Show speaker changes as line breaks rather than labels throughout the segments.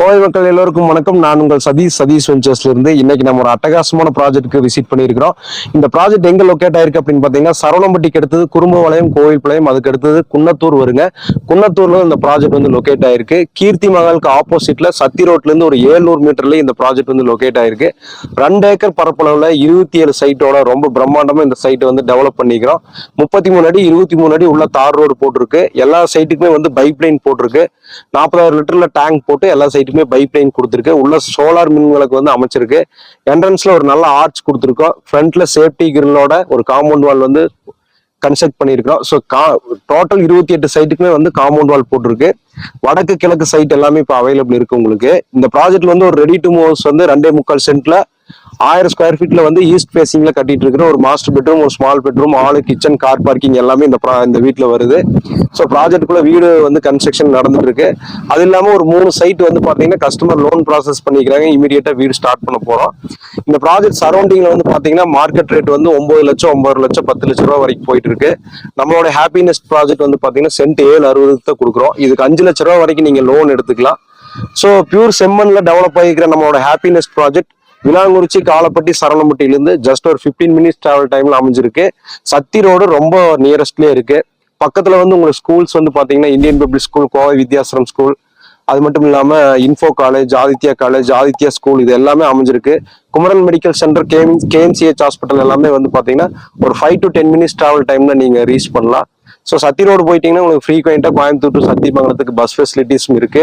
கோவை மக்கள் எல்லோருக்கும் வணக்கம். நான் உங்கள் சதீஷ். சதீஷ் வெஞ்சர்ஸ்ல இருந்து இன்னைக்கு நம்ம ஒரு அட்டகாசமான ப்ராஜெக்ட்க்கு விசிட் பண்ணியிருக்கிறோம். இந்த ப்ராஜெக்ட் எங்க லொக்கேட் ஆயிருக்கு அப்படின்னு பாத்தீங்கன்னா சரவணம்பட்டிக்கு அடுத்தது குறும்பபாளையம் கோவில்பாளையம் அதுக்கு அடுத்தது குன்னத்தூர் வருங்க. குன்னத்தூர்ல இந்த ப்ராஜெக்ட் வந்து லொக்கேட் ஆயிருக்கு. கீர்த்தி மகாலுக்கு ஆப்போசிட்ல சத்தி ரோட்ல இருந்து ஒரு ஏழ்நூறு மீட்டர்ல இந்த ப்ராஜெக்ட் வந்து லொக்கேட் ஆயிருக்கு. ரெண்டு ஏக்கர் பரப்பளவுல இருபத்தி ஏழு சைட்டோட ரொம்ப பிரம்மாண்டமா இந்த சைட் வந்து டெவலப் பண்ணிக்கிறோம். முப்பத்தி மூணு அடி இருபத்தி மூணு அடி உள்ள தார் ரோடு போட்டிருக்கு. எல்லா சைட்டுக்குமே வந்து பைப் லைன் போட்டிருக்கு. நாற்பதாயிரம் லிட்டர்ல டேங்க் போட்டு எல்லா சைட்டுக்குமே பைப் லைன் கொடுத்துருக்கு. உள்ள சோலார் மின் விளக்கு வந்து அமைச்சிருக்கு. என்ட்ரன்ஸ்ல ஒரு நல்ல ஆர்ச் கொடுத்துருக்கோம். ஃப்ரண்ட்ல சேஃப்டி கிரில்லோட ஒரு காம்பவுண்ட் வால் வந்து கன்ஸ்ட்ரக்ட் பண்ணியிருக்கிறோம் ஸோ கா டோட்டல் இருபத்தி எட்டு சைட்டுக்குமே வந்து காம்பவுண்ட் வால் போட்டிருக்கு. வடக்கு கிழக்கு சைட் எல்லாமே இப்போ அவைலபிள் இருக்கு உங்களுக்கு. இந்த ப்ராஜெக்ட்ல வந்து ஒரு ரெடி டு மூவ்ஸ் வந்து ரெண்டே முக்கால் சென்ட்ல ஆயிரம் ஸ்கொயர் ஃபீட்ல வந்து ஈஸ்ட் ஃபேசிங்ல கட்டிட்டு இருக்கிற ஒரு மாஸ்டர் பெட்ரூம் ஒரு small bedroom hall kitchen car parking எல்லாமே இந்த இந்த வீட்டில் வருது. ஸோ ப்ராஜெக்ட்டுக்குள்ள வீடு வந்து கன்ஸ்ட்ரக்ஷன் நடந்துட்டு இருக்கு. அது இல்லாம ஒரு மூணு சைட் வந்து பாத்தீங்கன்னா கஸ்டமர் லோன் ப்ராசஸ் பண்ணிக்கிறாங்க. இமீடியட்டா வீடு ஸ்டார்ட் பண்ண போறோம். இந்த ப்ராஜெக்ட் சரௌண்டிங்ல வந்து பாத்தீங்கன்னா மார்க்கெட் ரேட் வந்து ஒன்பது லட்சம் ஒன்பது லட்சம் பத்து லட்சம் ரூபா வரைக்கும் போயிட்டு இருக்கு. நம்மளோட ஹாப்பினஸ் ப்ராஜெக்ட் வந்து பாத்தீங்கன்னா சென்ட் ஏழு அறுபதுக்கு தான் கொடுக்குறோம். இதுக்கு அஞ்சு லட்ச ரூபா வரைக்கும் நீங்க லோன் எடுத்துக்கலாம். ஸோ பியூர் செம்மன்ல டெவலப் ஆகிக்கிற நம்மளோட ஹாப்பினஸ் ப்ராஜெக்ட் விலாங்குறிச்சி காலப்பட்டி சரவணம்பட்டியிலிருந்து ஜஸ்ட் ஒரு 15 மினிட்ஸ் டிராவல் டைம்ல அமைஞ்சிருக்கு. சத்தி ரோடு ரொம்ப நியரஸ்ட்லேயே இருக்கு. பக்கத்துல வந்து உங்களுக்கு ஸ்கூல்ஸ் வந்து பாத்தீங்கன்னா Indian public school Kovai Vidyashram school அது மட்டும் இல்லாம info college Aditya college Aditya school இது எல்லாமே அமைஞ்சிருக்கு. Kumaran medical centre KM KMCH hospital எல்லாமே வந்து பாத்தீங்கன்னா ஒரு five to ten minutes travel டைம்ல நீங்க ரீச் பண்ணலாம். ஸோ சத்தி ரோடு போயிட்டீங்கன்னா உங்களுக்கு ஃப்ரீக்வெண்ட்டாக கோயம்புத்தூர் டு சத்தியமங்கலத்துக்கு பஸ் ஃபெசிலிட்டிஸும் இருக்கு.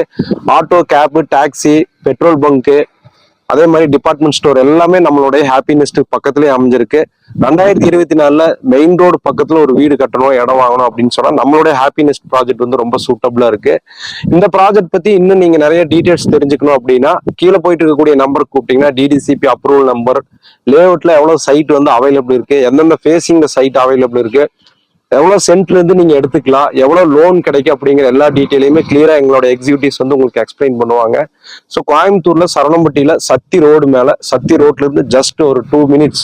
Auto cab taxi petrol bunk அதே மாதிரி டிபார்ட்மெண்ட் ஸ்டோர் எல்லாமே நம்மளுடைய ஹாப்பினஸ்ட் பக்கத்துலேயே அமைஞ்சிருக்கு. ரெண்டாயிரத்தி இருபத்தி நாலுல மெயின் ரோடு பக்கத்துல ஒரு வீடு கட்டணும் இடம் வாங்கணும் அப்படின்னு சொன்னா நம்மளுடைய ஹாப்பினஸ் ப்ராஜெக்ட் வந்து ரொம்ப சூட்டபிளா இருக்கு. இந்த ப்ராஜெக்ட் பத்தி இன்னும் நீங்க நிறைய டீடைல்ஸ் தெரிஞ்சுக்கணும் அப்படின்னா கீழே போயிட்டு இருக்கக்கூடிய நம்பர் கூப்பிட்டீங்கன்னா டிடிசிபி அப்ரூவல் நம்பர் லேஅவுட்ல எவ்வளவு சைட் வந்து அவைலபிள் இருக்கு எந்தெந்த ஃபேசிங்ல சைட் அவைலபிள் இருக்கு எவ்வளவு சென்ட்ல இருந்து நீங்க எடுத்துக்கலாம் எவ்வளவு லோன் கிடைக்கும் அப்படிங்கிற எல்லா டீட்டெயிலையுமே கிளியரா எங்களோட எக்ஸிக்யூட்டிவ்ஸ் வந்து உங்களுக்கு எக்ஸ்பிளைன் பண்ணுவாங்க. ஸோ கோயம்புத்தூர்ல சரணம்பட்டியில சத்தி ரோடு மேல சத்தி ரோட்ல இருந்து ஜஸ்ட் ஒரு டூ மினிட்ஸ்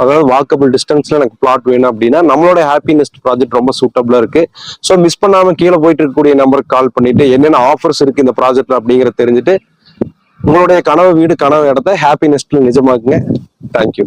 அதாவது வாக்கபிள் டிஸ்டன்ஸ்ல எனக்கு பிளாட் வேணும் அப்படின்னா நம்மளோட ஹாப்பினஸ் ப்ராஜெக்ட் ரொம்ப சூட்டபிளா இருக்கு. ஸோ மிஸ் பண்ணாம கீழே போயிட்டு இருக்கக்கூடிய நம்பருக்கு கால் பண்ணிட்டு என்னென்ன ஆஃபர்ஸ் இருக்கு இந்த ப்ராஜெக்ட்ல அப்படிங்கறத தெரிஞ்சுட்டு உங்களுடைய கனவு வீடு கனவு இடத்த ஹாப்பினஸ்ட்ல நிஜமாக்குங்க. தேங்க்யூ